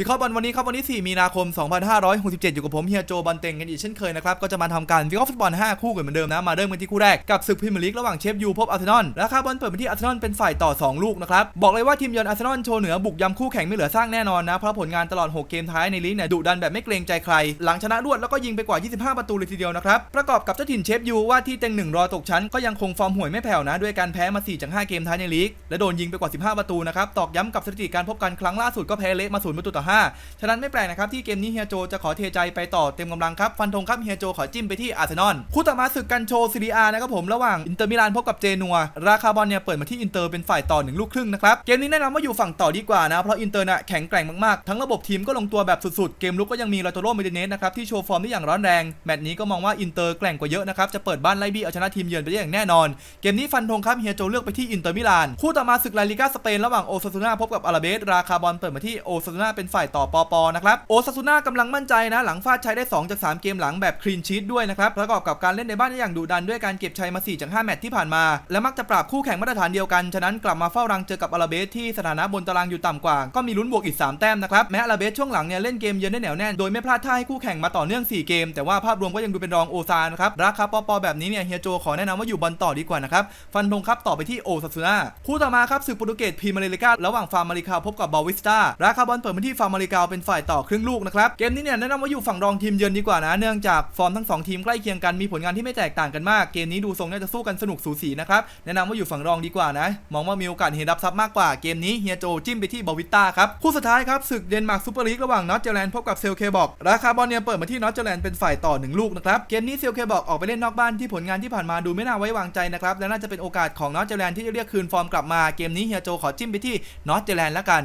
วิเคราะห์บอลวันนี้ครับวันที่4มีนาคม 2567 อยู่กับผมเฮียโจบอลเต็งกันอีกเช่นเคยนะครับ ก็จะมาทำการวิเคราะห์ฟุตบอล 5 คู่กันเหมือนเดิมนะ มาเริ่มกันที่คู่แรก กับศึกพรีเมียร์ลีกระหว่างเชฟยูพบอาร์เซนอลราคาบอลเปิดมาที่อาร์เซนอลเป็นฝ่ายต่อ 2 ลูกนะครับ บอกเลยว่าทีมเยือนอาร์เซนอลโชว์เหนือบุกยำคู่แข่งไม่เหลือสร้างแน่นอนนะเพราะผลงานตลอด 6 เกมท้ายในลีกเนี่ยดุดันแบบไม่เกรงใจใคร หลังชนะรวดแล้วก็ยิงไปกว่า 25 ประตูเลยทีเดียวนะครับประกอบกับเจ้าถิ่นเชฟยูว่าที่เต็งหนึ่งรอตกชั้นก็ยังคงฟอร์มห่วยไม่แผ่วนะด้วยการแพ้มา4จาก5เกมท้ายในลีกและโดนยิงไปกว่า 15 ประตูนะครับตอกย้ำกับสถิติการพบกันครั้งล่าสุดก็แพ้เละมา0ประตูต่อ5 ฉะนั้นไม่แปลกนะครับที่เกมนี้เฮียโจจะขอเทใจไปต่อเต็มกำลังครับ ฟันธงครับเฮียโจขอจิ้มไปที่อาร์เซนอลคู่ต่อมาศึกกันโชซีรีอานะครับผมระหว่างอินเตอร์มิลานพบกับเจนัว ราคาบอลเนี่ยเปิดมาที่อินเตอร์เป็นฝ่ายต่อหนึ่งลูกครึ่งนะครับ เกมนี้แนะนำว่าอยู่ฝั่งต่อดีกว่านะเพราะอินเตอร์น่ะแข็งแกร่งมากๆ ทั้งระบบทีมก็ลงตัวแบบสุดๆ เกมลุกก็ยังมีลาโตโรเมเดเนสนะครับที่โชว์ฟอร์มได้อย่างร้อนแรง แมตช์นี้ก็มองว่าอินเตอร์แกร่งกว่าเยอะนะครับจะเปิดบ้านไล่บี้เอาชนะทีมเยือนไปได้อย่างแน่นอน เกมนี้ฟันธงครับเฮียโจเลือกไปที่อินเตอร์มิลานคู่ต่อมาศึกลาลิกาสเปนระหว่างโอซาซูนาพบกับอาราเบสราคาบอลเปิดมาที่โอซาซูนาเป็นฝ่ายต่อปอปอนะครับโอซาซูน่ากำลังมั่นใจนะ หลังฟาดใช้ได้ 2 จาก 3 เกมหลังแบบคลีนชีตด้วยนะครับประกอบกับการเล่นในบ้านได้อย่างดุดันด้วยการเก็บชัยมา4จาก5แมตช์ที่ผ่านมา และมักจะปราบคู่แข่งมาตรฐานเดียวกัน ฉะนั้นกลับมาเฝ้ารังเจอกับอาราเบสที่สถานะบนตารางอยู่ต่ำกว่า ก็มีลุ้นบวกอีก 3 แต้มนะครับแม้อาราเบสช่วงหลังเนี่ยเล่นเกมเยือนได้เหนียวแน่นโดยไม่พลาดท่าให้คู่แข่งมาต่อเนื่อง 4 เกม แต่ว่าภาพรวมก็ยังดูเป็นรองโอซานะครับราคาปอปอแบบนี้เนี่ยเฮียโจขอแนะนำว่าอยู่บอลต่อดีกว่านะครับฟันธงครับต่อไปที่โอซาซูนาคู่ต่อมาครับศึกโปรตุเกสพรีเมียร์ลีกระหว่างฟาร์มาริกาพบกับบาวิสตาราคาบอลเปิดมาที่ฟาร์มาริกาเป็นฝ่ายต่อครึ่งลูกนะครับเกมนี้เนี่ยแนะนำว่าอยู่ฝั่งรองทีมเยือนดีกว่านะ เนื่องจากฟอร์มทั้งสองทีมใกล้เคียงกันมีผลงานที่ไม่แตกต่างกันมากเกมนี้ดูทรงน่าจะสู้กันสนุกสูสีนะครับแนะนำว่าอยู่ฝั่งรองดีกว่านะ มองว่ามีโอกาสเห็นรับซับมากกว่าเกมนี้เฮียโจจิ้มไปที่บาวิสตาครับคู่สุดท้ายครับศึกเดนมาร์กซูเปอร์ลีกระหว่างนอตเจอร์แลนด์พบกับเซลเคบอกราคาบอลเนี่ยเปิดมาที่นอตเจอร์แลนด์เป็นฝ่ายต่อหนึ่งลูกนะครับเกมนี้เซลเคบอกออกไปเล่นนอกบ้านที่ผลงานที่ผ่านมาดูไม่น่าไว้วางใจนะครับและน่าจะเป็นโอกาสของนอตเจอร์แลนด์ที่จะเรียกคืนฟอร์มกลับมาเกมนี้เฮียโจขอจิ้มไปที่นอตเจอร์แลนด์ละกัน